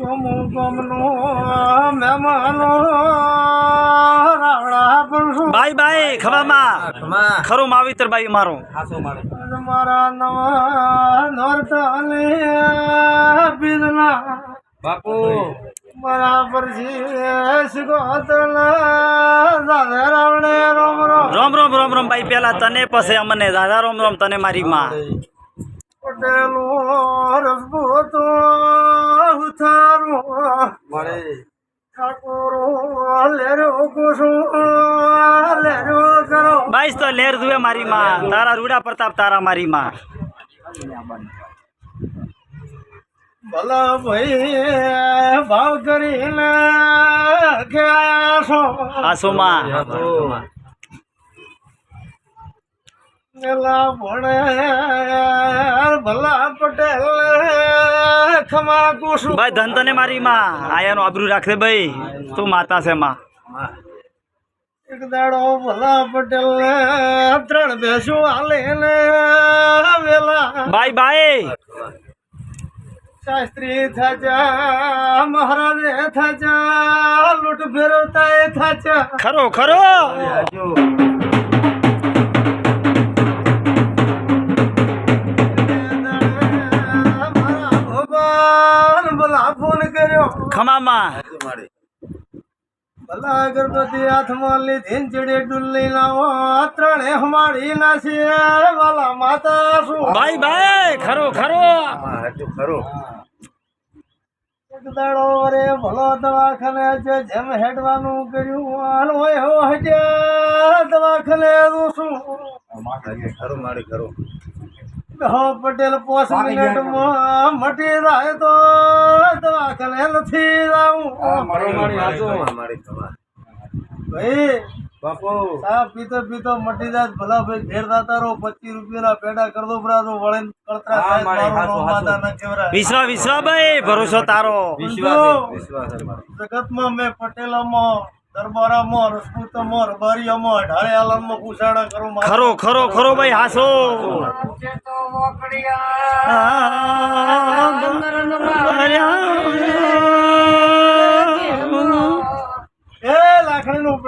ગોમો ગમનો મહેમાનો ભાઈ ભાઈ ખવામાં. ખરું માવિતર બાઈ મારો મારા નવા નોરતાને બિદના બાપુ. બરાબર છે રોમ રોમ રોમ રોમ રોમ રોમ ભાઈ પેલા તને પછી અમને દાદા રોમ રોમ તને મારી માં. પટેલો રસભૂતો કરો તો લેર દુએ મારી માં. તારા રૂડા પ્રતાપ તારા મારી માં. ભલા ભાઈ ભાવ કરીને ગયા છો. આસુમાં એલા ભણે ભલા પટેલ ખમા કુસુ ભાઈ ધન તને મારી માં. આયાનું આબરૂ રાખે ભાઈ. તું માતા છે માં. એક દાડો ભલા પટેલ ત્રણ બેસું હાલે ને વેલા. બાઈ બાઈ શાસ્ત્રી થાચા મહારાજે થાચા લૂંટ ફેરવતા એ થાચા. ખરો ખરો. ભલા ફોન કર્યો. ખમામાં. ભલા અગરબત્તી હાથમાં લીધી ચડે ડુલ્લી લાવો. ત્રણે હમાડી નાસી વાલા માતા શું? ભાઈ ભાઈ ખરો ખરો. એક દાડો રે ભલો દવાખાને છે જેમ હેડવાનું કર્યું. હાલ હોય હો હટ્યા. દવાખાને તું શું? હો પટેલ પોસ મિનિટમાં મટી રાય તો. દવાખાને નથી જાવું ભાઈ બાપુ. ચા પીતો પીતો મટી જાય ભલા ભાઈ ઘેર દાતા રહો પચીસ રૂપિયાના પેડા કર દો ભરા તો વળે કળતરા થાય મારી મારું હાચું, નામ માતા ન કેવરાય. વિશ્વા વિશ્વા ભાઈ ભરોસો તારો. જગતમાં મેં પટેલામાં દરબારામાં રસપૂતમાં રબારીયામાં ઢારે આલમમાં પૂછાડા કરું ખરો ખરો ખરો ભાઈ હાસો.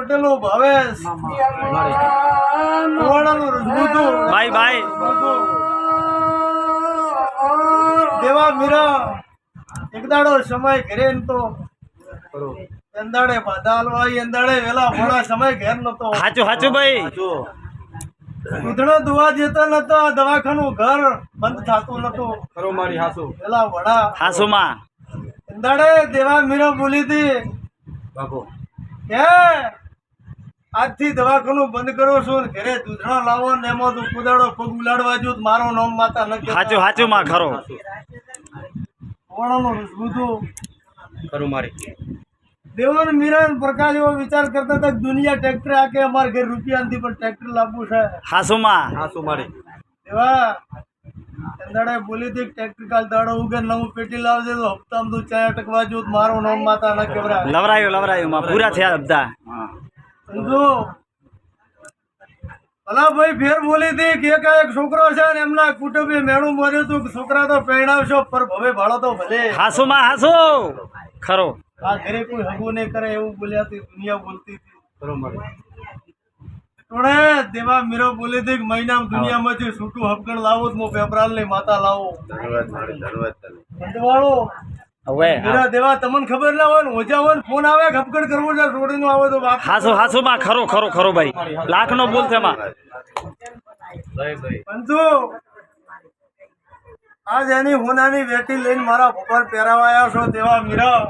પટેલું ભાવેશ બાઈ બાઈ દેવા મીરા એક દાડો સમય ઘરે તો. એંદાડે બાધા એંદાડે વેલા મોડા સમય ઘેર નતો હાચું ભાઈ. દૂધણો દુવા જતો નતો દવાખાનું ઘર બંધ થતું નતું. ખરો મારી હાસુ. પેલા વડા. હાસુમાં. એંદાડે દેવા મીરો બોલી હતી. બાપુ. કે આજથી દવાખાનું બંધ કરો છો ને ઘરે દૂધણા લાવો ને એમાં તું કુદાડો પગ ઉલાડવા જો મારો નામ માતા ન સાચું સાચું માં ખરો. કોણાનું રસબૂતું ખરું મારી. દેવન મીરાન પ્રકાશ એવો વિચાર કરતા હતા દુનિયા ટ્રેક્ટર આકે અમાર ઘેર રૂપિયા નથી પણ ટ્રેક્ટર લાવવું છે. હાસુમાં હાસુ મારી. એવા દાડે બોલી હતી ટ્રેક્ટર કાલ દાડો ઉગે નવું પેટી લાવજે તો હપ્તામાં તું ચાય અટકવા જો મારો મારું નામ માતા ન કેવરા લવરાયું લવરાયું માં પૂરા થયા બધા. સમજો ભલા ભાઈ ફેર બોલી હતી કે એક છોકરો છે ને એમના કુટુંબે મેળું મર્યું હતું કે છોકરા તો પહેણાવશો પર ભવે ભાડો તો ભલે. હાસુમાં હાસુ. ખરો. આ ઘરે કોઈ હગું નહીં કરે એવું બોલ્યા હતી દુનિયા બોલતી હતી. ખરો મારી ટોળે દેવા મીરો બોલી હતી મહિનામાં દુનિયામાંથી છૂટું હપકણ લાવો તો પેપરાલની માતા લાવો. બંધવાળો. હવે મીરા દેવા તમને ખબર ના હોય ઓજા હોય ફોન આવે કે કરવો છે નું આવે તો હાસુ ખરો ખરો ખરો ભાઈ. લાખ નો બોલ બંધુ આજ એની હોનાની વેટી લઈને મારા ઉપર પહેરાવાયા છો દેવા મીરા.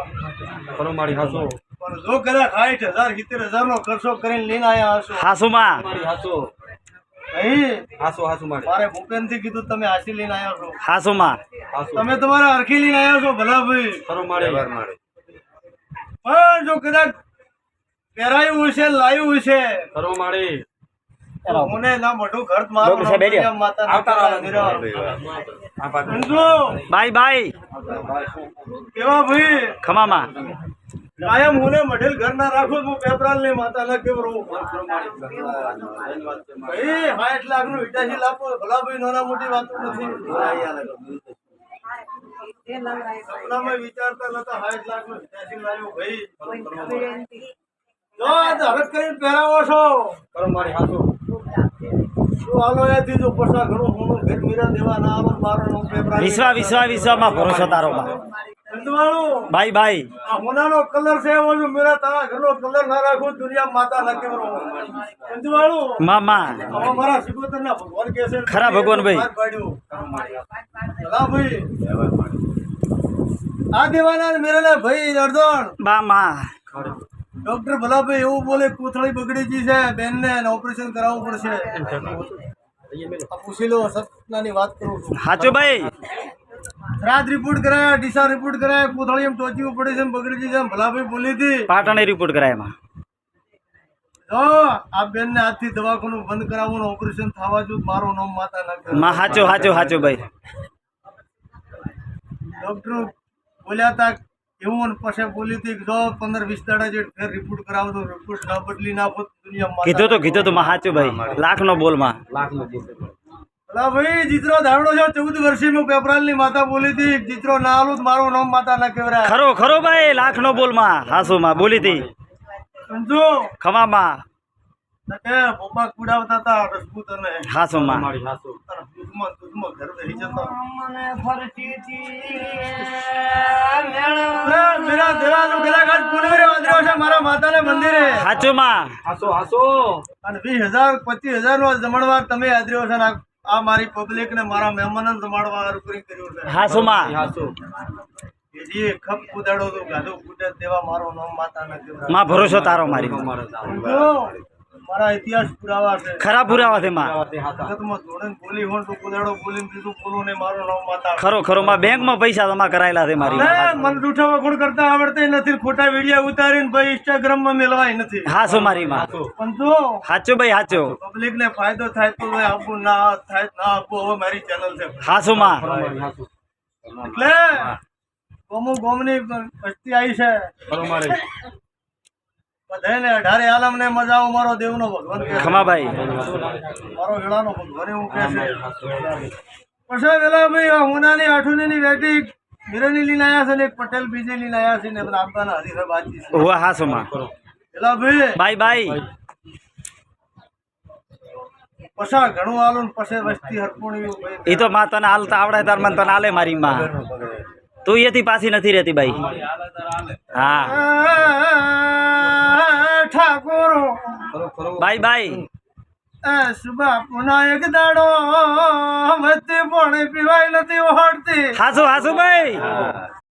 ખરો મારી હાસુ. પણ જો કદાચ સાઠ હજાર સિત્તેર હજાર નો ખર્ચો કરીને લઈને આવ્યા હશો. હાસુમાં હાસુ. હાસુ હાસુ મારી. મારે ભૂપેનથી કીધું તમે હાસી લઈને આવ્યા છો. તમે તમારા અરખી લઈને આવ્યા છો ભલા ભાઈ ખરો મારી. પણ જો કદાચ પહેરાયું હશે લાયું હશે. ખરો મારી. મને ના મોટું ઘર મારું. માતા આવતા કેવા ભાઈ? ખમામાં. કાયમ હું મઢેલ ઘર ના રાખો હું પેપરાલ ને માતા ના કેવરો. ભાઈ સાઠ લાખનું ઇટાસી લાખો ભલા ભાઈ નાના મોટી વાતો નથી. સપનામાં વિચારતા નતા સાઠ લાખનું સ્ટેશિંગ લાવ્યું ભાઈ. જો આ તો કરીને પહેરાવો છો. કરો મારી હાસુ શું હાલો એ જો પૈસા ઘણું હોનું ઘેર મીરા દેવા ના આવો મારો પેપર વિશ્વા વિશ્વા વિશ્વામાં ભરોસો તારો ભાઈ ભાઈ આ હોનાનો કલર છે એવો જો મેરા તારા ઘરનો કલર ના રાખો દુનિયા માતા ના કેવરો સંતવાળું મામા આમાં મારા સિકોતર ના ભગવાન કે છે ખરા ભગવાન ભાઈ. ભલા ભાઈ. આ દેવાના મેરેલા ભાઈ અર્ધણ બામા ડોક્ટર ભલાભાઈ એવું બોલે કોથળી બગડી ગઈ છે બેનને ને ઓપરેશન કરાવવું પડશે. આ પૂછી લો સપનાની વાત કરું છું. સાચું ભાઈ. રાત રિપોર્ટ કરાયા ડીસા રિપોર્ટ કરાયા કોથળી એમ ટોચી પડી છે બગડી ગઈ છે ભલાભાઈ બોલી હતી. પાટણે રિપોર્ટ કરાયા એમાં. જો આ બેનને આજથી દવાખાનું બંધ કરાવવાનું ઓપરેશન થવા જો મારો નામ માતા ના માં ભાઈ. ડોક્ટરો બોલ્યા હતા એવું ને પછી બોલી હતી કે જો પંદર વીસ દાડા જે ફેર રિપોર્ટ કરાવો તો રિપોર્ટ ના બદલી નાખો તો દુનિયા માતા તો કીધું તો માં સાચું ભાઈ. લાખ નો બોલમાં લાખ નો બોલ અલા ભાઈ જીતરો ધારણો છે ચૌદ વર્ષની હું પેપરાલની માતા બોલી હતી. જીતરો ના આલું તો મારું નામ માતા ના કેવરાય ખરો ખરો ભાઈ લાખ નો બોલમાં હાસુ માં બોલી હતી. સમજો? ખમા માં કે પપ્પા કુડાવતા હતા રસપૂત અને હાસુ માં મારી હાસુ. તારા દૂધમાં દૂધમાં ઘર બેસી જતા. અરે, મેરા દેવાનો ગલાઘાટ પુનરે વાદળ્યો છે? મારા માતાને મંદિરે. સાચું હાસો હાસો. અને વીસ હજાર પચીસ હજાર નો જમણવાર તમે હાજર્યો છે ને આ- મારી પબ્લિક ને મારા મહેમાનને જમાડવા રૂપરી કર્યું છે. હાસુ માં હાસુ. એજી જે ખપ કુદાડો તો ગાધો કુદે દેવા મારો નામ માતા ના કેવરાયમાં ભરોસો તારો મારી. મારા? મારા ઇતિહાસ પુરાવા છે. ખરા પુરાવા છે માં. ધોળીને બોલી હોણ તો કુદાડો બોલીને કીધું બોલું ને મારું નામ માતા. ખરો ખરો માં બેંકમાં પૈસા જમા કરાયેલા છે મારી મને જૂઠા વખોડ કરતા આવડતા નથી ખોટા વીડિયો ઉતારીને ભાઈ ઇન્સ્ટાગ્રામમાં મેળવાય નથી. હાસુ મારી માં. પણ જો સાચું ભાઈ સાચું પબ્લિક ને ફાયદો થાય તો ભાઈ આપું ના થાય ના આપવું હવે મારી ચેનલ છે. માં. એટલે ગોમુ ગોમની વસ્તી આવી છે. બધાને અઢારે આલમ ને મજા આવો મારો દેવનો ભગવાન ખમાભાઈ. મારો વેળાનો ભગવાન એવું કે છે પછી વેલા ભાઈ હોનાની આઠુની વેટી મિરરની લઈને આવ્યા છે ને એક પટેલ બીજી લઈને આવ્યા છે ને બધા આપવાના હરીફે બાજી છે હુઆ હાસુ માં વેલા ભાઈ બાય બાય પછા ઘણું આલું પછે પછી વસ્તી હરપુણી એ તો માં તને હાલતા આવડે તાર મને તને હાલે મારી માં તું એથી પાછી નથી રહેતી ભાઈ હા ઠાકોર. કરો કરો બાય બાય સુબા પુના એક દાડો વચ્ચે પાણી પીવાય નથી ઓળતી હાસુ હાસુ ભાઈ